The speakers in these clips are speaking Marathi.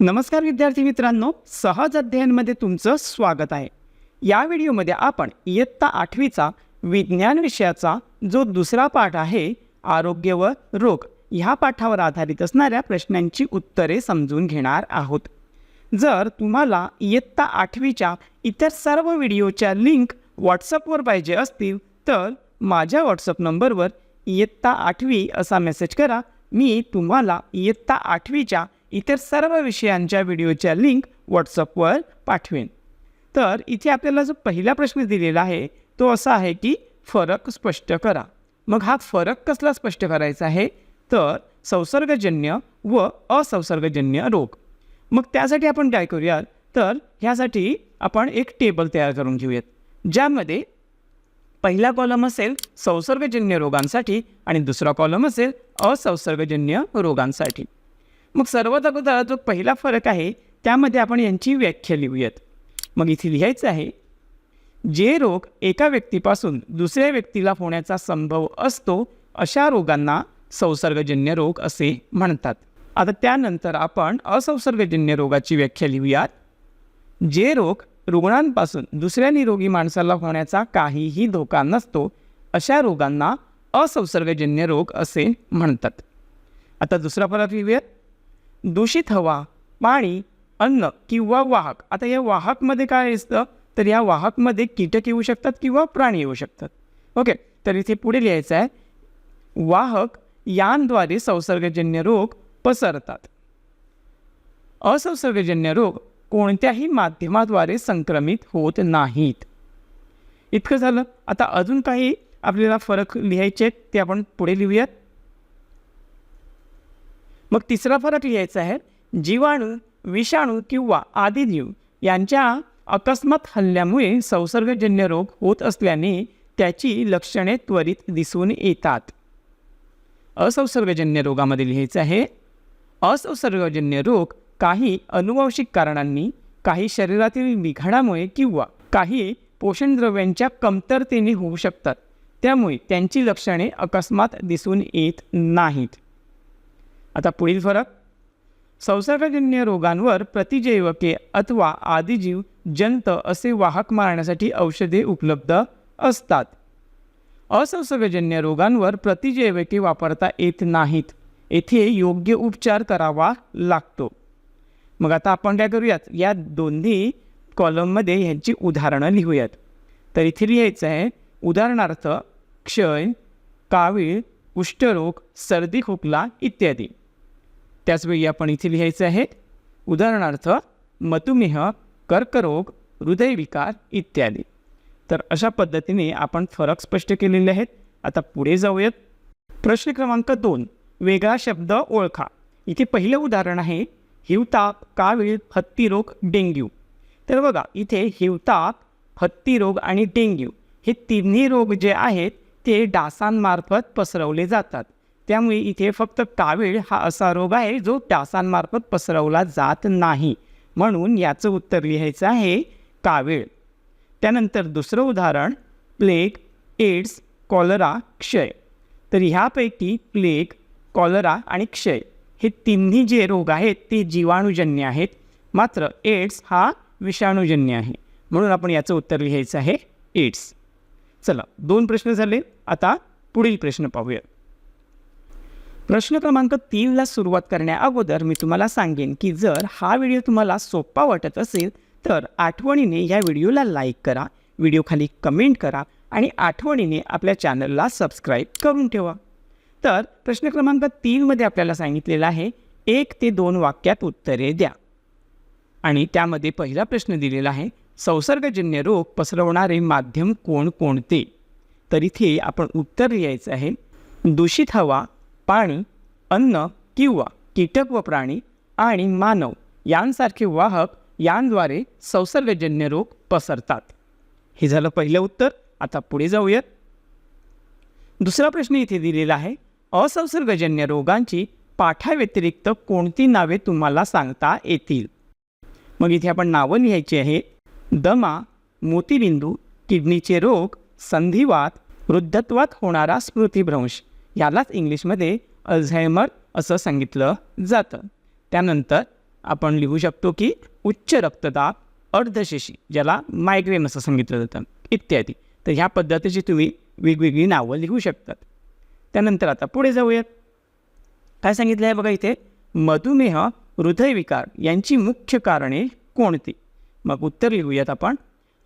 नमस्कार विद्यार्थी मित्रांनो सहज अध्ययनमध्ये तुमचं स्वागत आहे. या व्हिडिओमध्ये आपण इयत्ता आठवीचा विज्ञान विषयाचा जो दुसरा पाठ आहे आरोग्य व रोग ह्या पाठावर आधारित असणाऱ्या प्रश्नांची उत्तरे समजून घेणार आहोत. जर तुम्हाला इयत्ता आठवीच्या इतर सर्व व्हिडिओच्या लिंक व्हॉट्सअपवर पाहिजे असतील तर माझ्या व्हॉट्सअप नंबरवर इयत्ता आठवी असा मेसेज करा. मी तुम्हाला इयत्ता आठवीच्या इतर सर्व विषयांच्या व्हिडिओच्या लिंक व्हॉट्सअपवर पाठवेन. तर इथे आपल्याला जो पहिला प्रश्न दिलेला आहे तो असा आहे की फरक स्पष्ट करा. मग हा फरक कसला स्पष्ट करायचा आहे? तर संसर्गजन्य व असंसर्गजन्य रोग. मग त्यासाठी आपण काय करूयात? तर ह्यासाठी आपण एक टेबल तयार करून घेऊयात ज्यामध्ये पहिला कॉलम असेल संसर्गजन्य रोगांसाठी आणि दुसरा कॉलम असेल असंसर्गजन्य रोगांसाठी. मग सर्वात अगोदर जो पहिला फरक आहे त्यामध्ये आपण यांची व्याख्या लिहूयात. मग इथे लिहायचं आहे जे रोग एका व्यक्तीपासून दुसऱ्या व्यक्तीला होण्याचा संभव असतो अशा रोगांना संसर्गजन्य रोग असे म्हणतात. आता त्यानंतर आपण असंसर्गजन्य रोगाची व्याख्या लिहूयात. जे रोग रुग्णांपासून दुसऱ्या निरोगी माणसाला होण्याचा काहीही धोका नसतो अशा रोगांना असंसर्गजन्य रोग असे म्हणतात. आता दुसरा फरक लिहूयात. दूषित हवा पाणी अन्न किंवा वाहक. आता या वाहकमध्ये काय असतं? तर या वाहकमध्ये कीटक येऊ शकतात किंवा प्राणी येऊ शकतात. ओके तर इथे पुढे लिहायचं आहे. वाहक यांद्वारे संसर्गजन्य रोग पसरतात. असंसर्गजन्य रोग कोणत्याही माध्यमाद्वारे संक्रमित होत नाहीत. इतकं झालं. आता अजून काही आपल्याला फरक लिहायचे आहेत ते आपण पुढे लिहूयात. मग तिसरा फरक लिहायचा आहे जीवाणू विषाणू किंवा आदिजीव यांच्या अकस्मात हल्ल्यामुळे संसर्गजन्य रोग होत असल्याने त्याची लक्षणे त्वरित दिसून येतात. असंसर्गजन्य रोगामध्ये लिहायचं आहे असंसर्गजन्य रोग काही अनुवांशिक कारणांनी काही शरीरातील बिघाडामुळे किंवा काही पोषणद्रव्यांच्या कमतरतेने होऊ शकतात. त्यामुळे त्यांची लक्षणे अकस्मात दिसून येत नाहीत. आता पुढील फरक. संसर्गजन्य रोगांवर प्रतिजैवके अथवा आदिजीव जंत असे वाहक मारण्यासाठी औषधे उपलब्ध असतात. असंसर्गजन्य रोगांवर प्रतिजैवके वापरता येत नाहीत. येथे योग्य उपचार करावा लागतो. मग आता आपण काय करूयात? या दोन्ही कॉलममध्ये ह्यांची उदाहरणं लिहूयात. तर इथे लिहायचं आहे उदाहरणार्थ क्षय कावीळ कुष्ठरोग सर्दी खोकला इत्यादी. त्याचवेळी आपण इथे लिहायचे आहे उदाहरणार्थ मधुमेह कर्करोग हृदयविकार इत्यादी. तर अशा पद्धतीने आपण फरक स्पष्ट केलेले आहेत. आता पुढे जाऊयात. प्रश्न क्रमांक दोन वेगळा शब्द ओळखा. इथे पहिलं उदाहरण आहे हिवताप कावीळ हत्तीरोग डेंग्यू. तर बघा इथे हिवताप हत्तीरोग आणि डेंग्यू हे तिन्ही रोग जे आहेत ते डासांमार्फत पसरवले जातात. त्यामुळे इथे फक्त कावीळ हा असा रोग आहे जो डासांमार्फत पसरवला जात नाही. म्हणून याचं उत्तर लिहायचं आहे कावीळ त्यानंतर दुसरं उदाहरण प्लेग एड्स कॉलरा क्षय. तर ह्यापैकी प्लेग कॉलरा आणि क्षय हे तिन्ही जे रोग आहेत ते जीवाणूजन्य आहेत. मात्र एड्स हा विषाणूजन्य आहे. म्हणून आपण याचं उत्तर लिहायचं आहे एड्स. चला दोन प्रश्न झाले. आता पुढील प्रश्न पाहूया. प्रश्न क्रमांक तीनला सुरुवात करण्या अगोदर मी तुम्हाला सांगेन की जर हा व्हिडिओ तुम्हाला सोपा वाटत असेल तर आठवणीने या व्हिडिओला लाईक करा व्हिडिओ खाली कमेंट करा आणि आठवणीने आपल्या चॅनलला सबस्क्राईब करून ठेवा. तर प्रश्न क्रमांक तीनमध्ये आपल्याला सांगितलेलं आहे एक ते दोन वाक्यात उत्तरे द्या. आणि त्यामध्ये पहिला प्रश्न दिलेला आहे संसर्गजन्य रोग पसरवणारे माध्यम कोण कोणते? तर इथे आपण उत्तर लिहायचं आहे दूषित हवा पाणी अन्न किंवा कीटक व प्राणी आणि मानव यांसारखे वाहक यांद्वारे संसर्गजन्य रोग पसरतात. हे झालं पहिलं उत्तर. आता पुढे जाऊयात. दुसरा प्रश्न इथे दिलेला आहे. असंसर्गजन्य रोगांची पाठाव्यतिरिक्त कोणती नावे तुम्हाला सांगता येतील? मग इथे आपण नावं लिहायची आहेत दमा मोतीबिंदू किडनीचे रोग संधिवात वृद्धत्वात होणारा स्मृतिभ्रंश. यालाच इंग्लिशमध्ये अल्झायमर असं सांगितलं जातं. त्यानंतर आपण लिहू शकतो की उच्च रक्तदाब अर्धशेषी ज्याला मायग्रेन असं सांगितलं जातं इत्यादी. तर ह्या पद्धतीची तुम्ही वेगवेगळी नावं लिहू शकतात. त्यानंतर आता पुढे जाऊयात. काय सांगितलं आहे बघा इथे? मधुमेह हृदयविकार यांची मुख्य कारणे कोणती? मग उत्तर लिहूयात आपण.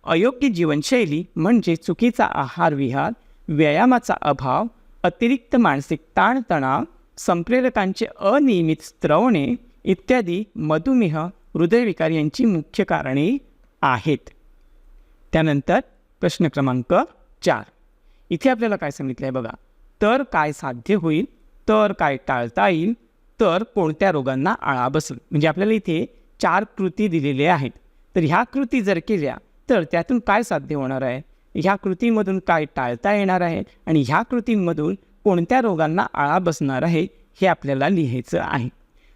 अयोग्य जीवनशैली म्हणजे चुकीचा आहार विहार व्यायामाचा अभाव अतिरिक्त मानसिक ताणतणाव संप्रेरकांचे अनियमित स्त्रवणे इत्यादी मधुमेह हृदयविकार यांची मुख्य कारणे आहेत. त्यानंतर प्रश्न क्रमांक चार. इथे आपल्याला काय सांगितलं आहे बघा. तर काय साध्य होईल? तर काय टाळता येईल? तर कोणत्या रोगांना आळा बसेल? म्हणजे आपल्याला इथे चार कृती दिलेल्या आहेत. तर ह्या कृती जर केल्या तर त्यातून काय साध्य होणार आहे? ह्या कृतीमधून काय टाळता येणार आहे आणि ह्या कृतींमधून कोणत्या रोगांना आळा बसणार आहे हे आपल्याला लिहायचं आहे.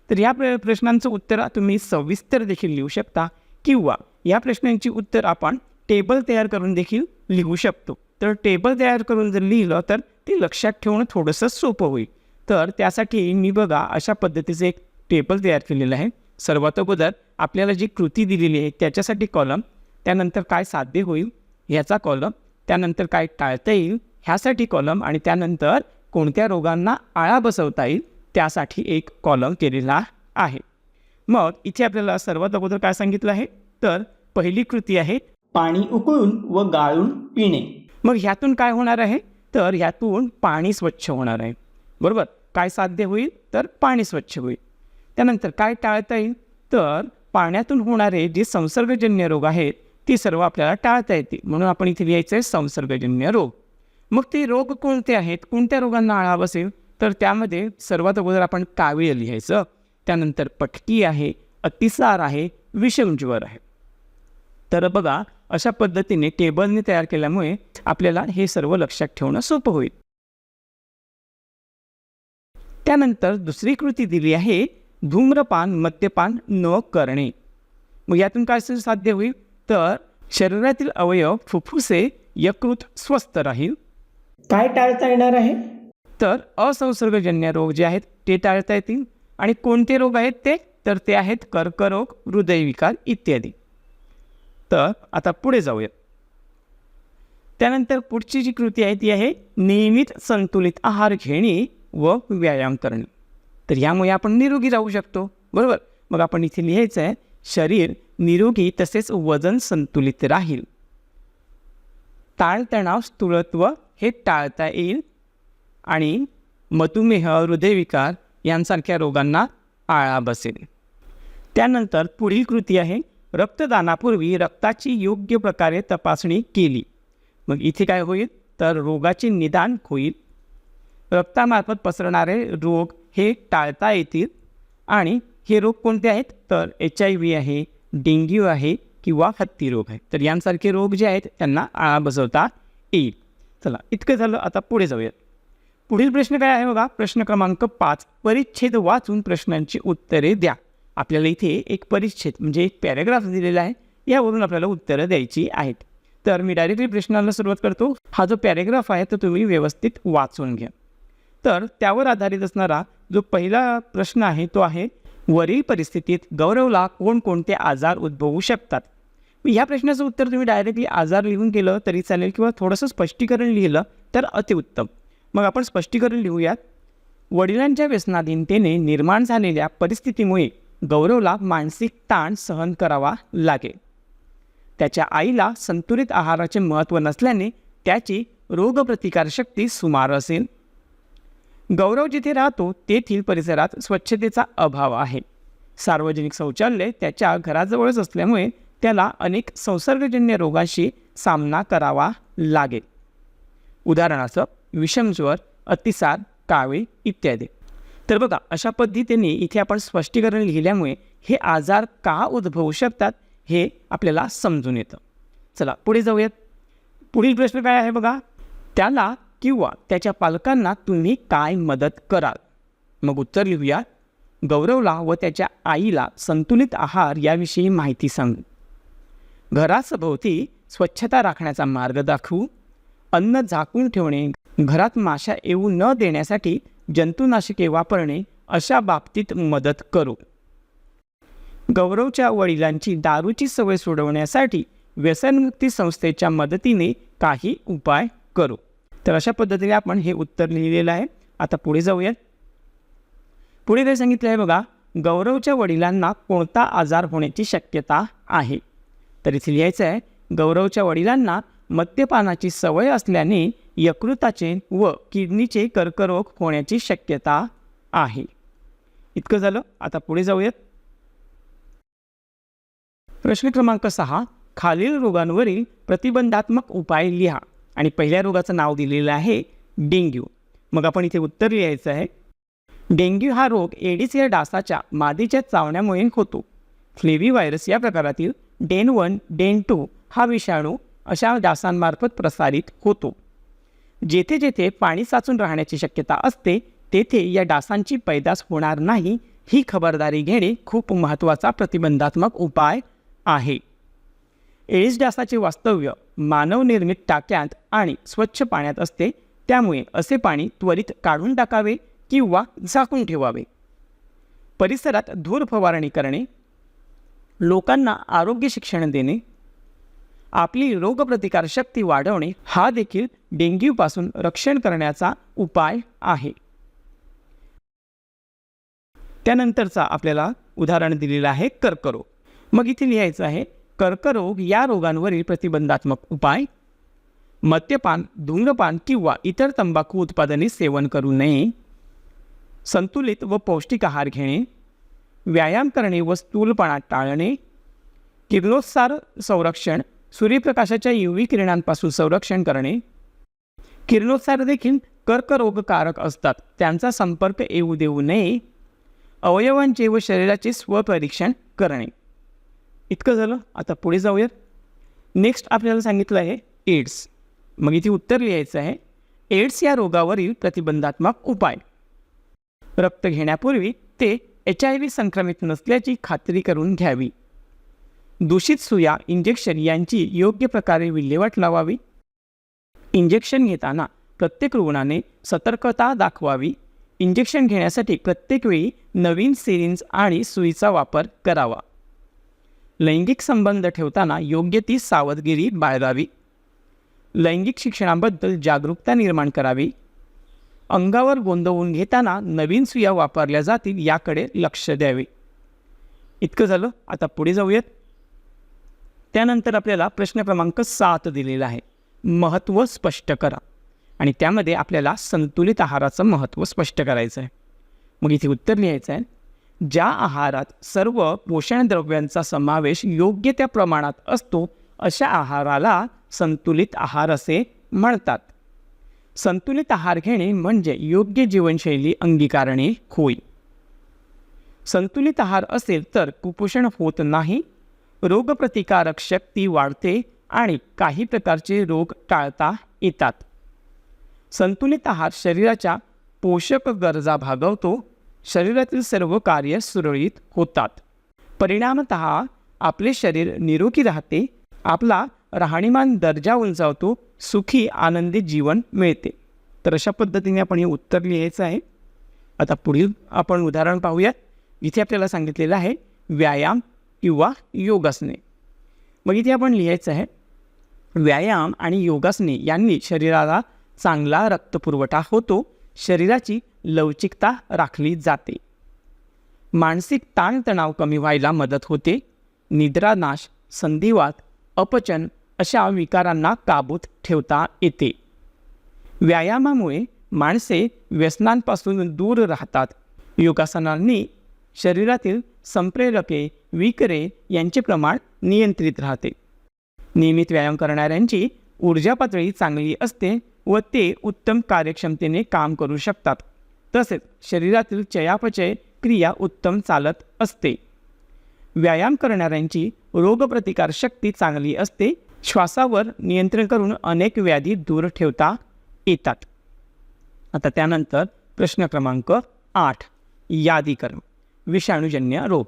तर या प्र प्रश्नांचं उत्तर तुम्ही सविस्तर देखील लिहू शकता किंवा या प्रश्नांची उत्तर आपण टेबल तयार करून देखील लिहू शकतो. तर टेबल तयार करून जर लिहिलं तर ते लक्षात ठेवणं थोडंसं सोपं होईल. तर त्यासाठी मी बघा अशा पद्धतीचं एक टेबल तयार केलेलं आहे. सर्वात अगोदर आपल्याला जी कृती दिलेली आहे त्याच्यासाठी कॉलम त्यानंतर काय साध्य होईल ह्याचा कॉलम त्यानंतर काय टाळता येईल? ह्यासाठी कॉलम आणि त्यानंतर कोणत्या रोगांना आळा बसवता येईल? त्यासाठी एक कॉलम केलेला आहे. मग इथे आपल्याला सर्वात अगोदर काय सांगितलं आहे? तर पहिली कृती आहे पाणी उकळून व गाळून पिणे. मग ह्यातून काय होणार आहे? तर ह्यातून पाणी स्वच्छ होणार आहे. बरोबर? काय साध्य होईल? तर पाणी स्वच्छ होईल. त्यानंतर काय टाळता येईल? तर पाण्यातून होणारे जे संसर्गजन्य रोग आहेत ती सर्व आपल्याला टाळता येते. म्हणून आपण इथे लिहायचं आहे संसर्गजन्य रोग. मग ते रोग कोणते आहेत? कोणत्या रोगांना आळा बसेल? तर त्यामध्ये सर्वात अगोदर आपण कावीळ लिहायचं. त्यानंतर पटकी आहे अतिसार आहे विषमज्वर आहे. तर बघा अशा पद्धतीने टेबलने तयार केल्यामुळे आपल्याला हे सर्व लक्षात ठेवणं सोपं होईल. त्यानंतर दुसरी कृती दिली आहे धूम्रपान मद्यपान न करणे. मग यातून काय साध्य होईल? तर शरीरातील अवयव फुफ्फुसे यकृत स्वस्थ राहील. काय टाळता येणार आहे? तर असंसर्गजन्य रोग जे आहेत ते टाळता येतील आणि कोणते रोग आहेत ते? तर ते आहेत कर्करोग हृदयविकार इत्यादी. तर आता पुढे जाऊया. त्यानंतर पुढची जी कृती आहे ती आहे नियमित संतुलित आहार घेणे व व्यायाम करणे. तर यामुळे आपण निरोगी राहू शकतो. बरोबर? मग आपण इथे लिहायचं आहे शरीर निरोगी तसेच वजन संतुलित राहील. ताणतणाव स्थूळत्व हे टाळता येईल आणि मधुमेह हृदयविकार यांसारख्या रोगांना आळा बसेल. त्यानंतर पुढील कृती आहे. रक्तदानापूर्वी रक्ताची योग्य प्रकारे तपासणी केली. मग इथे काय होईल? तर रोगाचे निदान होईल. रक्तामार्फत पसरणारे रोग हे टाळता येतील आणि हे रोग कोणते आहेत? तर एच आय व्ही आहे डेंग्यू आहे किंवा हत्ती रोग आहे. तर यांसारखे रोग जे आहेत त्यांना आळा बसवता येईल. चला इतकं झालं आता पुढे जाऊयात. पुढील प्रश्न काय आहे बघा? प्रश्न क्रमांक पाच. परिच्छेद वाचून प्रश्नांची उत्तरे द्या. आपल्याला इथे एक परिच्छेद म्हणजे एक पॅरेग्राफ दिलेला आहे. यावरून आपल्याला उत्तरं द्यायची आहेत. तर मी डायरेक्टली प्रश्नाला सुरुवात करतो. हा जो पॅरेग्राफ आहे तो तुम्ही व्यवस्थित वाचून घ्या. तर त्यावर आधारित असणारा जो पहिला प्रश्न आहे तो आहे वरील परिस्थितीत गौरवला कोणकोणते आजार उद्भवू शकतात? ह्या प्रश्नाचं उत्तर तुम्ही डायरेक्टली आजार लिहून केलं तरी चालेल किंवा थोडंसं स्पष्टीकरण लिहिलं तर अतिउत्तम. मग आपण स्पष्टीकरण लिहूयात. वडिलांच्या व्यसनाधीनतेने निर्माण झालेल्या परिस्थितीमुळे गौरवला मानसिक ताण सहन करावा लागेल. त्याच्या आईला संतुलित आहाराचे महत्त्व नसल्याने त्याची रोगप्रतिकारशक्ती सुमार असेल. गौरव जिथे राहतो तेथील परिसरात स्वच्छतेचा अभाव आहे. सार्वजनिक शौचालय त्याच्या घराजवळच असल्यामुळे त्याला अनेक संसर्गजन्य रोगांशी सामना करावा लागेल. उदाहरणार्थ विषमज्वर अतिसार कावीळ इत्यादी. तर बघा अशा पद्धतीने इथे आपण स्पष्टीकरण लिहिल्यामुळे हे आजार का उद्भवू शकतात हे आपल्याला समजून येतं. चला पुढे जाऊयात. पुढील प्रश्न काय आहे बघा? त्याला किंवा त्याच्या पालकांना तुम्ही काय मदत कराल? मग उत्तर लिहूया. गौरवला व त्याच्या आईला संतुलित आहार याविषयी माहिती सांगू. घरासभोवती स्वच्छता राखण्याचा मार्ग दाखवू. अन्न झाकून ठेवणे घरात माशा येऊ न देण्यासाठी जंतुनाशके वापरणे अशा बाबतीत मदत करू. गौरवच्या वडिलांची दारूची सवय सोडवण्यासाठी व्यसनमुक्ती संस्थेच्या मदतीने काही उपाय करू. तर अशा पद्धतीने आपण हे उत्तर लिहिलेलं आहे. आता पुढे जाऊयात. पुढे काय सांगितलं आहे बघा गौरवच्या वडिलांना कोणता आजार होण्याची शक्यता आहे? तर इथे लिहायचं आहे गौरवच्या वडिलांना मद्यपानाची सवय असल्याने यकृताचे व किडनीचे कर्करोग होण्याची शक्यता आहे. इतकं झालं. आता पुढे जाऊयात. प्रश्न क्रमांक सहा खालील रोगांवरील प्रतिबंधात्मक उपाय लिहा. आणि पहिल्या रोगाचं नाव दिलेलं आहे डेंग्यू. मग आपण इथे उत्तर लिहायचं आहे. डेंग्यू हा रोग एडिस या डासाच्या मादीच्या चावण्यामुळे होतो. फ्लेवी व्हायरस या प्रकारातील डेन वन डेन टू हा विषाणू अशा डासांमार्फत प्रसारित होतो. जेथे जेथे पाणी साचून राहण्याची शक्यता असते तेथे या डासांची पैदास होणार नाही ही खबरदारी घेणे खूप महत्त्वाचा प्रतिबंधात्मक उपाय आहे. एळीस डासाचे वास्तव्य मानवनिर्मित टाक्यांत आणि स्वच्छ पाण्यात असते त्यामुळे असे पाणी त्वरित काढून टाकावे किंवा झाकून ठेवावे. परिसरात धूर फवारणी करणे लोकांना आरोग्य शिक्षण देणे आपली रोगप्रतिकारशक्ती वाढवणे हा देखील डेंग्यूपासून रक्षण करण्याचा उपाय आहे. त्यानंतरचा आपल्याला उदाहरण दिलेलं आहे कर्करोग. मग इथे लिहायचं आहे कर्करोग या रोगांवरील प्रतिबंधात्मक उपाय? मद्यपान धूम्रपान किंवा इतर तंबाखू उत्पादने सेवन करू नये. संतुलित व पौष्टिक आहार घेणे. व्यायाम करणे व स्थूलपणा टाळणे. किरणोत्सार संरक्षण सूर्यप्रकाशाच्या युवी किरणांपासून संरक्षण करणे. किरणोत्सार देखील कर्करोगकारक असतात त्यांचा संपर्क येऊ देऊ नये. अवयवांचे व शरीराचे स्वपरीक्षण करणे. इतकं झालं. आता पुढे जाऊयात. नेक्स्ट आपल्याला सांगितलं आहे एड्स मग इथे उत्तर लिहायचं आहे एड्स या रोगावरील प्रतिबंधात्मक उपाय. रक्त घेण्यापूर्वी ते एच आय व्ही संक्रमित नसल्याची खात्री करून घ्यावी. दूषित सुया इंजेक्शन यांची योग्य प्रकारे विल्हेवाट लावावी. इंजेक्शन घेताना प्रत्येक रुग्णाने सतर्कता दाखवावी. इंजेक्शन घेण्यासाठी प्रत्येक वेळी नवीन सिरिंज आणि सुईचा वापर करावा. लैंगिक संबंध ठेवताना योग्य ती सावधगिरी बाळगावी. लैंगिक शिक्षणाबद्दल जागरूकता निर्माण करावी. अंगावर गोंदवून घेताना नवीन सुया वापरल्या जातील याकडे लक्ष द्यावे. इतकं झालं आता पुढे जाऊयात. त्यानंतर आपल्याला प्रश्न क्रमांक सात दिलेला आहे. महत्त्व स्पष्ट करा. आणि त्यामध्ये आपल्याला संतुलित आहाराचं महत्त्व स्पष्ट करायचं आहे मग इथे उत्तर लिहायचं आहे ज्या आहारात सर्व पोषण द्रव्यांचा समावेश योग्य त्या प्रमाणात असतो अशा आहाराला संतुलित आहार असे म्हणतात. संतुलित आहार घेणे म्हणजे योग्य जीवनशैली अंगीकारणे होय. संतुलित आहार असेल तर कुपोषण होत नाही रोगप्रतिकारक शक्ती वाढते आणि काही प्रकारचे रोग टाळता येतात. संतुलित आहार शरीराच्या पोषक गरजा भागवतो शरीरातील सर्व कार्य सुरळीत होतात. परिणामत आपले शरीर निरोगी राहते आपला राहणीमान दर्जा उंचावतो सुखी आनंदी जीवन मिळते. तर अशा पद्धतीने आपण हे उत्तर लिहायचं आहे. आता पुढील आपण उदाहरण पाहूयात इथे आपल्याला सांगितलेलं आहे व्यायाम किंवा योगासने. मग इथे आपण लिहायचं आहे व्यायाम आणि योगासने यांनी शरीराला चांगला रक्तपुरवठा होतो शरीराची लवचिकता राखली जाते. मानसिक ताणतणाव कमी व्हायला मदत होते. निद्रानाश संधिवात अपचन अशा विकारांना काबूत ठेवता येते. व्यायामामुळे माणसे व्यसनांपासून दूर राहतात. योगासनांनी शरीरातील संप्रेरके विकरे यांचे प्रमाण नियंत्रित राहते. नियमित व्यायाम करणाऱ्यांची ऊर्जा पातळी चांगली असते व ते उत्तम कार्यक्षमतेने काम करू शकतात. तसेच शरीरातील चयापचय क्रिया उत्तम चालत असते. व्यायाम करणाऱ्यांची रोगप्रतिकार शक्ती चांगली असते. श्वासावर नियंत्रण करून अनेक व्याधी दूर ठेवता येतात. आता त्यानंतर प्रश्न क्रमांक आठ यादीकरण विषाणूजन्य रोग.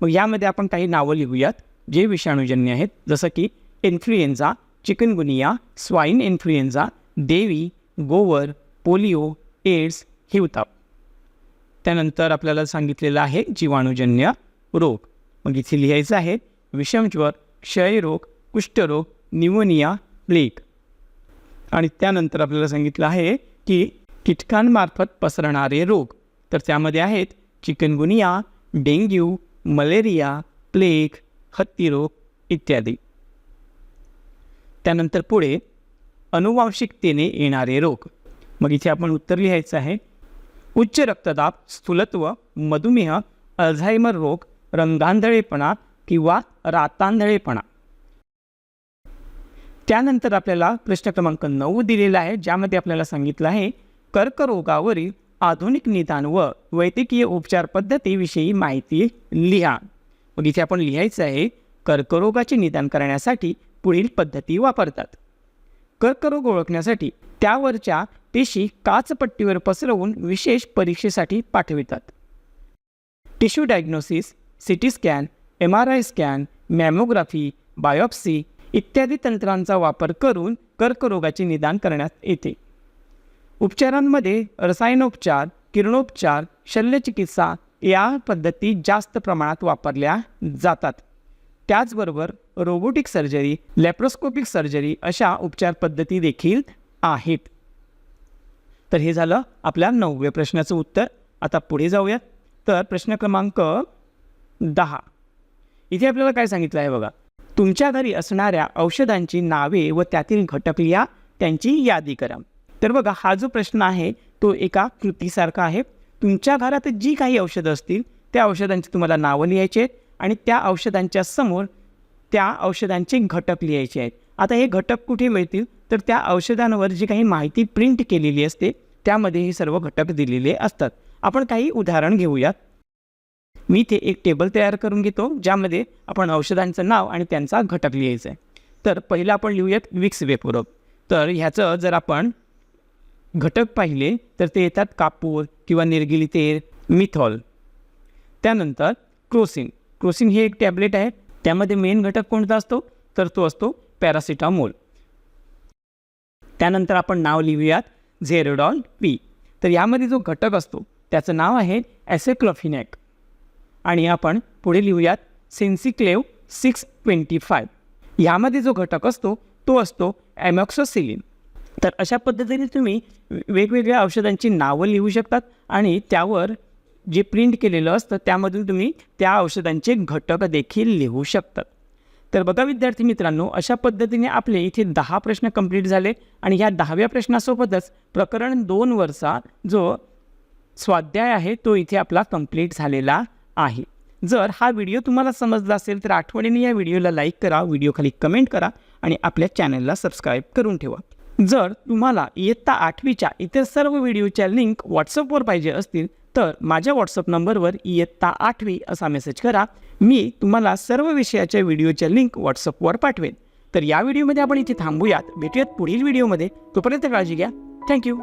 मग यामध्ये आपण काही नावं लिहूयात जे विषाणूजन्य आहेत जसं की इन्फ्लुएन्झा चिकनगुनिया स्वाईन इन्फ्लुएन्झा देवी गोवर पोलिओ एड्स हिवताप त्यानंतर आपल्याला सांगितलेलं आहे जीवाणूजन्य रोग. मग इथे लिहायचं आहे विषमज्वर क्षयरोग कुष्ठरोग निमोनिया प्लेग आणि त्यानंतर आपल्याला सांगितलं आहे की कीटकांमार्फत पसरणारे रोग. तर त्यामध्ये आहेत चिकनगुनिया डेंग्यू मलेरिया प्लेग हत्तीरोग इत्यादी. त्यानंतर पुढे अनुवांशिकतेने येणारे रोग. मग इथे आपण उत्तर लिहायचं आहे उच्च रक्तदाब स्थूलत्व मधुमेह अल्झायमर रोग रंगांधळेपणा किंवा रातांधळेपणा. त्यानंतर आपल्याला प्रश्न क्रमांक नऊ दिलेला आहे ज्यामध्ये आपल्याला सांगितलं आहे कर्करोगावरील आधुनिक निदान व वैद्यकीय उपचार पद्धतीविषयी माहिती लिहा. मग इथे आपण लिहायचं आहे कर्करोगाचे निदान करण्यासाठी पुढील पद्धती वापरतात. कर्करोग ओळखण्यासाठी त्यावरच्या पेशी काचपट्टीवर पसरवून विशेष परीक्षेसाठी पाठवितात. Tissue diagnosis C T scan M R I scan mammography biopsy इत्यादी तंत्रांचा वापर करून कर्करोगाचे निदान करण्यात येते. उपचारांमध्ये रसायनोपचार किरणोपचार शल्यचिकित्सा या पद्धती जास्त प्रमाणात वापरल्या जातात. त्याचबरोबर रोबोटिक सर्जरी लॅप्रोस्कोपिक सर्जरी अशा उपचार पद्धती देखील आहेत. तर हे झालं आपल्या नवव्या प्रश्नाचं उत्तर. आता पुढे जाऊयात. तर प्रश्न क्रमांक दहा. इथे आपल्याला काय सांगितलं आहे बघा? तुमच्या घरी असणाऱ्या औषधांची नावे व त्यातील घटक लिहा त्यांची यादी करा. तर बघा हा जो प्रश्न आहे तो एका कृतीसारखा आहे. तुमच्या घरात जी काही औषधं असतील त्या औषधांची तुम्हाला नावं लिहायची आहेत आणि त्या औषधांच्या समोर त्या औषधांचे घटक लिहायचे आहेत. आता हे घटक कुठे मिळतील? तर त्या औषधांवर जी काही माहिती प्रिंट केलेली असते त्यामध्ये हे सर्व घटक दिलेले असतात. आपण काही उदाहरण घेऊयात. मी इथे एक टेबल तयार करून घेतो ज्यामध्ये आपण औषधांचं नाव आणि त्यांचा घटक लिहायचा आहे. तर पहिलं आपण लिहूयात विक्स वेपोरब तर ह्याचं जर आपण घटक पाहिले तर ते येतात कापूर किंवा निर्गिली तेल मिथॉल. त्यानंतर क्रोसिन. क्रोसिन हे एक टॅबलेट आहे. त्यामध्ये मेन घटक कोणता असतो? तर तो असतो पॅरासिटामोल त्यानंतर आपण नाव लिहूयात झेरोडॉल पी तर यामध्ये जो घटक असतो त्याचं नाव आहे ॲसेक्लॉफिनॅक आणि आपण पुढे लिहूयात सेन्सिक्लेव सिक्स ट्वेंटी फाय यामध्ये जो घटक असतो तो असतो ॲमॉक्सोसिलिन तर अशा पद्धतीने तुम्ही वेगवेगळ्या औषधांची नावं लिहू शकतात आणि त्यावर जे प्रिंट केलेलं असतं त्यामधून तुम्ही त्या औषधांचे घटक देखील लिहू शकतात. तर बघा विद्यार्थी मित्रांनो अशा पद्धतीने आपले इथे दहा प्रश्न कंप्लीट झाले आणि ह्या दहाव्या प्रश्नासोबतच प्रकरण दोन वरचा जो स्वाध्याय आहे तो इथे आपला कंप्लीट झालेला आहे. जर हा व्हिडिओ तुम्हाला समजला असेल तर आठवणीने या व्हिडिओला लाईक करा व्हिडिओखाली कमेंट करा आणि आपल्या चॅनलला सबस्क्राईब करून ठेवा. जर तुम्हाला इयत्ता आठवीच्या इतर सर्व व्हिडिओच्या लिंक व्हॉट्सअपवर पाहिजे असतील तर माझ्या व्हॉट्सअप नंबरवर इयत्ता आठवी असा मेसेज करा. मी तुम्हाला सर्व विषयाच्या व्हिडिओच्या लिंक व्हॉट्सअपवर पाठवेन. तर या व्हिडिओमध्ये आपण इथे थांबूयात. भेटूयात पुढील व्हिडिओमध्ये तोपर्यंत काळजी घ्या. थँक्यू